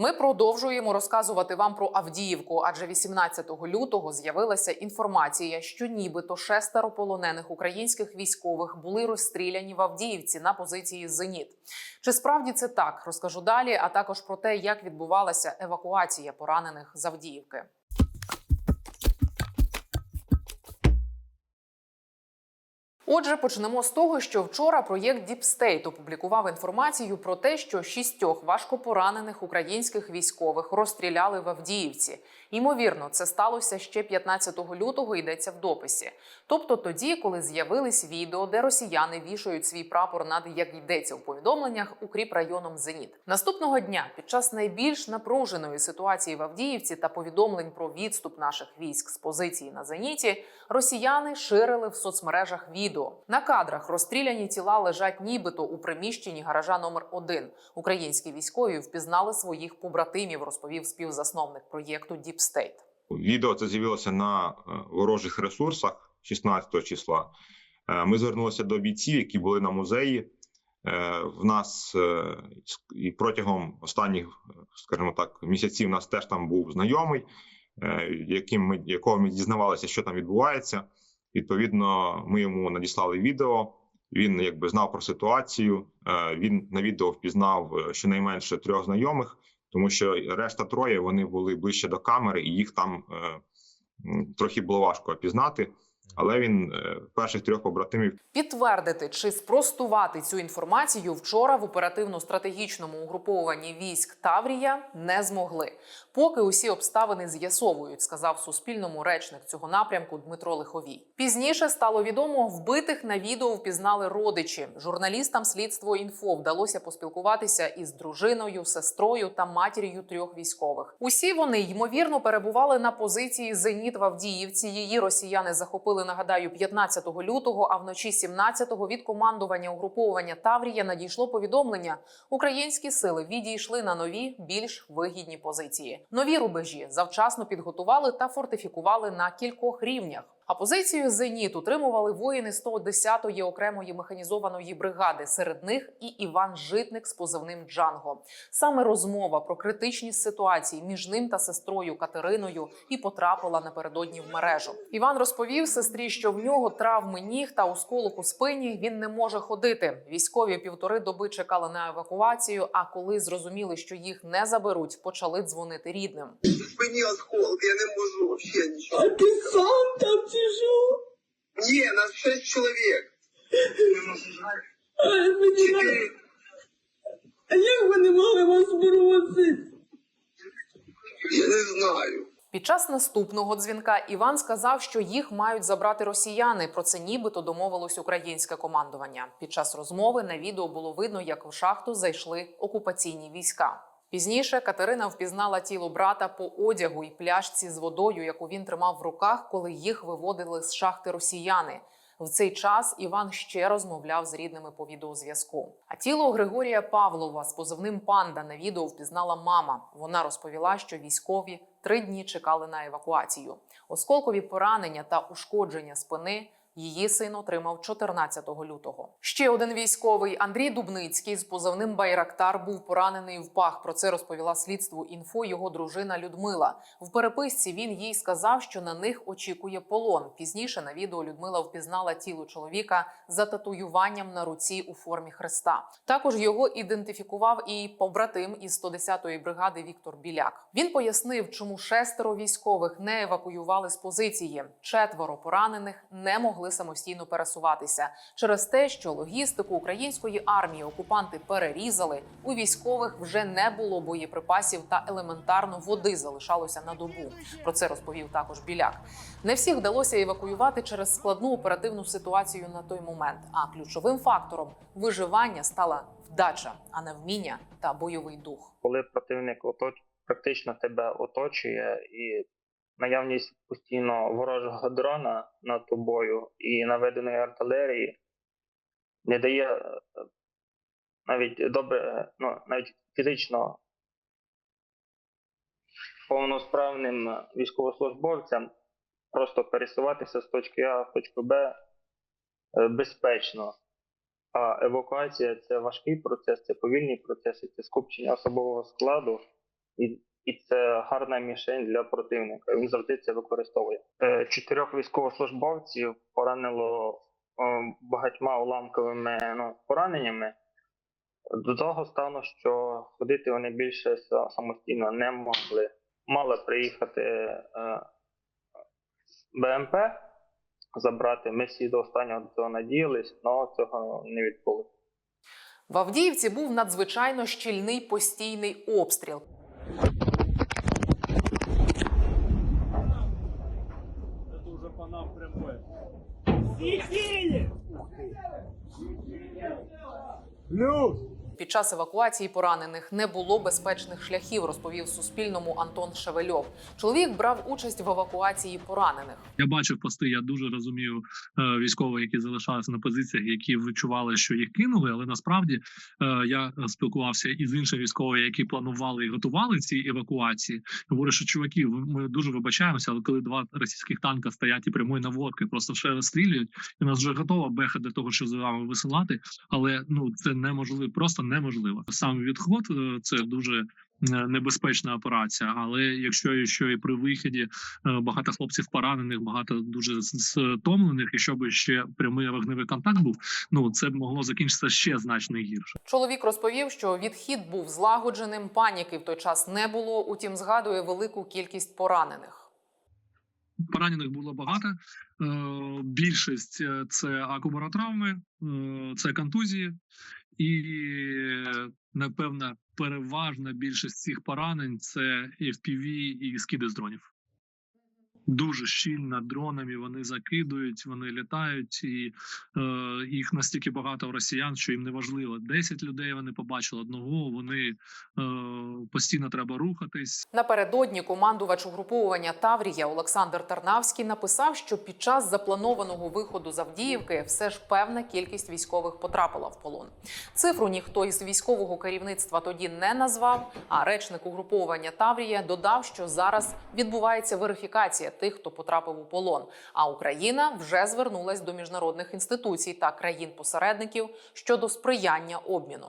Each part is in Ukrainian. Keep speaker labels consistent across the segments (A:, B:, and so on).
A: Ми продовжуємо розказувати вам про Авдіївку, адже 18 лютого з'явилася інформація, що нібито шестеро полонених українських військових були розстріляні в Авдіївці на позиції Зеніт. Чи справді це так? Розкажу далі, а також про те, як відбувалася евакуація поранених з Авдіївки. Отже, почнемо з того, що вчора проєкт State опублікував інформацію про те, що шістьох важкопоранених українських військових розстріляли в Авдіївці. Ймовірно, це сталося ще 15 лютого. Йдеться в дописі. Тобто тоді, коли з'явились відео, де росіяни вішають свій прапор над як йдеться у повідомленнях укріп районом Зеніт. Наступного дня, під час найбільш напруженої ситуації в Авдіївці та повідомлень про відступ наших військ з позиції на Зеніті, росіяни ширили в соцмережах відео. На кадрах розстріляні тіла лежать нібито у приміщенні гаража номер 1 Українські військові впізнали своїх побратимів, розповів співзасновник проєкту Deep State.
B: Відео це з'явилося на е, ворожих ресурсах 16 числа. Е, Ми звернулися до бійців, які були на музеї. Е, В нас і протягом останніх, скажімо так, місяців у нас теж там був знайомий, яким ми якого ми дізнавалися, що там відбувається. Відповідно, ми йому надіслали відео. Він якби знав про ситуацію. Е, Він на відео впізнав е, щонайменше трьох знайомих, тому що решта троє вони були ближче до камери, і їх там е, трохи було важко опізнати. Але він е, перших трьох побратимів
A: Підтвердити чи спростувати цю інформацію вчора в оперативно-стратегічному угрупованні військ Таврія не змогли. Поки усі обставини з'ясовують, сказав Суспільному речник цього напрямку Дмитро Лиховій. Пізніше стало відомо, вбитих на відео впізнали родичі. Журналістам слідство інфо вдалося поспілкуватися із дружиною, сестрою та матір'ю трьох військових. Усі вони ймовірно перебували на позиції Зеніт в Авдіївці. Її росіяни захопили. Нагадаю, 15 лютого, а вночі 17-го від командування угруповування Таврія надійшло повідомлення. Українські сили відійшли на нові, більш вигідні позиції. Нові рубежі завчасно підготували та фортифікували на кількох рівнях. А позицію Зеніт утримували воїни 110-ї окремої механізованої бригади. Серед них і Іван Житник з позивним Джанго. Саме розмова про критичність ситуації між ним та сестрою Катериною і потрапила напередодні в мережу. Іван розповів сестрі, що в нього травми ніг та осколок у спині. Він не може ходити. Військові півтори доби чекали на евакуацію. А коли зрозуміли, що їх не заберуть, почали дзвонити рідним.
C: Спині осколки, я не можу вообще нічого.
D: А ты сам там сижу?
C: Ні, нас шесть чоловік.
D: Ай, мені надо.
C: Чотири.
D: А як вони могли вас бросити?
C: Я не знаю.
A: Під час наступного дзвінка Іван сказав, що їх мають забрати росіяни. Про це нібито домовилось українське командування. Під час розмови на відео було видно, як в шахту зайшли окупаційні війська. Пізніше Катерина впізнала тіло брата по одягу і пляшці з водою, яку він тримав в руках, коли їх виводили з шахти росіяни. В цей час Іван ще розмовляв з рідними по відеозв'язку. А тіло Григорія Павлова з позивним панда на відео впізнала мама. Вона розповіла, що військові три дні чекали на евакуацію. Осколкові поранення та ушкодження спини. Її син отримав 14 лютого. Ще один військовий Андрій Дубницький з позивним Байрактар був поранений в пах. Про це розповіла слідству інфо його дружина Людмила. В переписці він їй сказав, що на них очікує полон. Пізніше на відео Людмила впізнала тіло чоловіка за татуюванням на руці у формі хреста. Також його ідентифікував і побратим із 110-ї бригади Віктор Біляк. Він пояснив, чому шестеро військових не евакуювали з позиції. Четверо поранених не могли самостійно пересуватися через те, що логістику української армії окупанти перерізали. У військових вже не було боєприпасів та елементарно води залишалося на добу. Про це розповів також Біляк. Не всіх вдалося евакуювати через складну оперативну ситуацію на той момент. А ключовим фактором виживання стала вдача, а не вміння та бойовий дух.
E: коли противник оточ... практично тебе оточує і наявність постійно ворожого дрона над тобою і наведеної артилерії не дає е, навіть добре, ну навіть фізично повносправним військовослужбовцям просто пересуватися з точки А в точку Б е, безпечно. А евакуація це важкий процес, це повільний процес, це скупчення особового складу і, і це гарна мішень для противника. Він завжди це використовує. Е, Чотирьох військовослужбовців поранило е, багатьма уламковими ну, пораненнями. До того стану, що ходити вони більше самостійно не могли. Мала приїхати е, БМП забрати. Ми всі до останнього цього надіялись, але цього не відбулося.
A: В Авдіївці був надзвичайно щільний постійний обстріл.
F: Плюс!
A: Під час евакуації поранених не було безпечних шляхів, розповів Суспільному Антон Шевельов. Чоловік брав участь в евакуації поранених.
G: Я бачив пости. Я дуже розумію е, військових, які залишалися на позиціях, які відчували, що їх кинули. Але насправді е, я спілкувався із іншими військовими, які планували і готували ці евакуації. Говорю, що чуваки, ми дуже вибачаємося, але коли два російських танка стоять і прямої наводки, просто ще розстрілюють, і нас вже готова беха для того, щоб з вами висилати. Але ну це неможливо, просто неможливо. Сам відход е, це дуже е, небезпечна операція. Але якщо що і при виході е, багато хлопців поранених, багато дуже стомлених, і щоб ще прямий вогневий контакт був, ну це б могло закінчитися ще значно гірше.
A: Чоловік розповів, що відхід був злагодженим. Паніки в той час не було. Утім, згадує велику кількість поранених.
G: Поранених було багато. Більшість це акубаротравми, це контузії, і напевно переважна більшість цих поранень це FPV і скиди з дронів. Дуже щільно дронами вони закидують, вони літають, і е, їх настільки багато росіян, що їм не важливо. 10 людей вони побачили одного. Вони е, постійно треба рухатись.
A: Напередодні командувач угруповування Таврія Олександр Тарнавський написав, що під час запланованого виходу з Авдіївки все ж певна кількість військових потрапила в полон. Цифру ніхто із військового керівництва тоді не назвав. А речник угруповування Таврія додав, що зараз відбувається верифікація тих, хто потрапив у полон. А Україна вже звернулась до міжнародних інституцій та країн-посередників щодо сприяння обміну.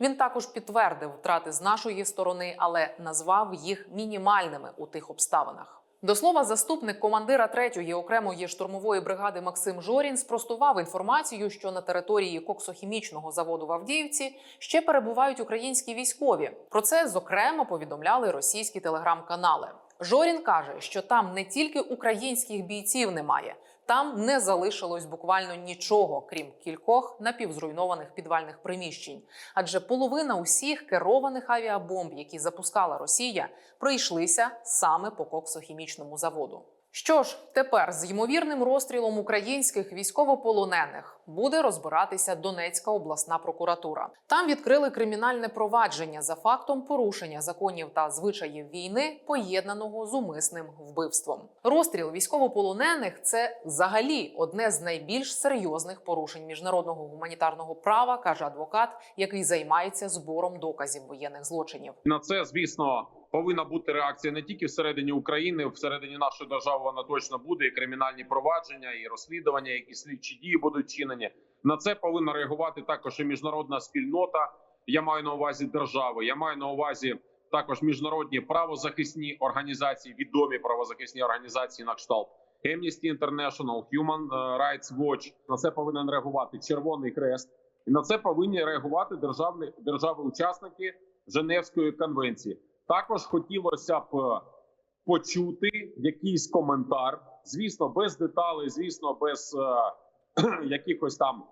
A: Він також підтвердив втрати з нашої сторони, але назвав їх мінімальними у тих обставинах. До слова, заступник командира 3-ї окремої штурмової бригади Максим Жорін спростував інформацію, що на території коксохімічного заводу в Авдіївці ще перебувають українські військові. Про це зокрема повідомляли російські телеграм-канали. Жорін каже, що там не тільки українських бійців немає, там не залишилось буквально нічого, крім кількох напівзруйнованих підвальних приміщень. Адже половина усіх керованих авіабомб, які запускала Росія, пройшлися саме по коксохімічному заводу. Що ж, тепер з ймовірним розстрілом українських військовополонених буде розбиратися Донецька обласна прокуратура. Там відкрили кримінальне провадження за фактом порушення законів та звичаїв війни, поєднаного з умисним вбивством. Розстріл військовополонених це взагалі одне з найбільш серйозних порушень міжнародного гуманітарного права, каже адвокат, який займається збором доказів воєнних злочинів.
H: На це, звісно, повинна бути реакція не тільки всередині України, всередині нашої держави вона точно буде. І кримінальні провадження, і розслідування, які слідчі дії будуть чинені. На це повинна реагувати також і міжнародна спільнота. Я маю на увазі держави. Я маю на увазі також міжнародні правозахисні організації, відомі правозахисні організації на кшталт Amnesty International, Human Rights Watch. На це повинен реагувати Червоний Хрест, і на це повинні реагувати державні держави-учасники Женевської конвенції. Також хотілося б е, почути якийсь коментар, звісно, без деталей, звісно, без е, якихось там.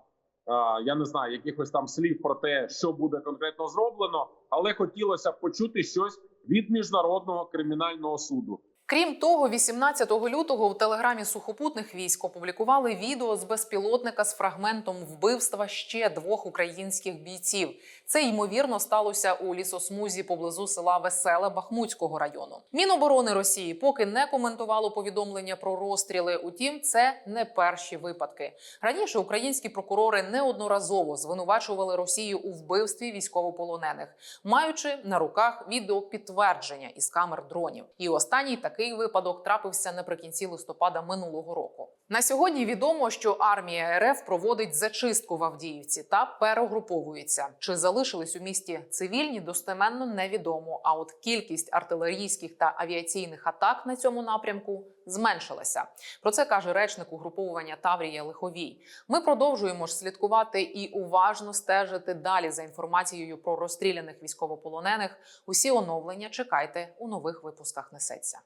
H: е, Я не знаю, якихось там слів про те, що буде конкретно зроблено, але хотілося б почути щось від міжнародного кримінального суду.
A: Крім того, 18 лютого в телеграмі сухопутних військ опублікували відео з безпілотника з фрагментом вбивства ще двох українських бійців. Це ймовірно сталося у лісосмузі поблизу села Веселе Бахмутського району. Міноборони Росії поки не коментувало повідомлення про розстріли. Утім, це не перші випадки. Раніше українські прокурори неодноразово звинувачували Росію у вбивстві військовополонених, маючи на руках відеопідтвердження із камер дронів. І останній такий випадок трапився наприкінці листопада минулого року. На сьогодні відомо, що армія РФ проводить зачистку в Авдіївці та перегруповується. Чи залишились у місті цивільні, достеменно невідомо. А от кількість артилерійських та авіаційних атак на цьому напрямку зменшилася. Про це каже речник угруповування Таврія Лиховій. Ми продовжуємо ж слідкувати і уважно стежити далі за інформацією про розстріляних військовополонених. Усі оновлення чекайте у нових випусках. Несеться.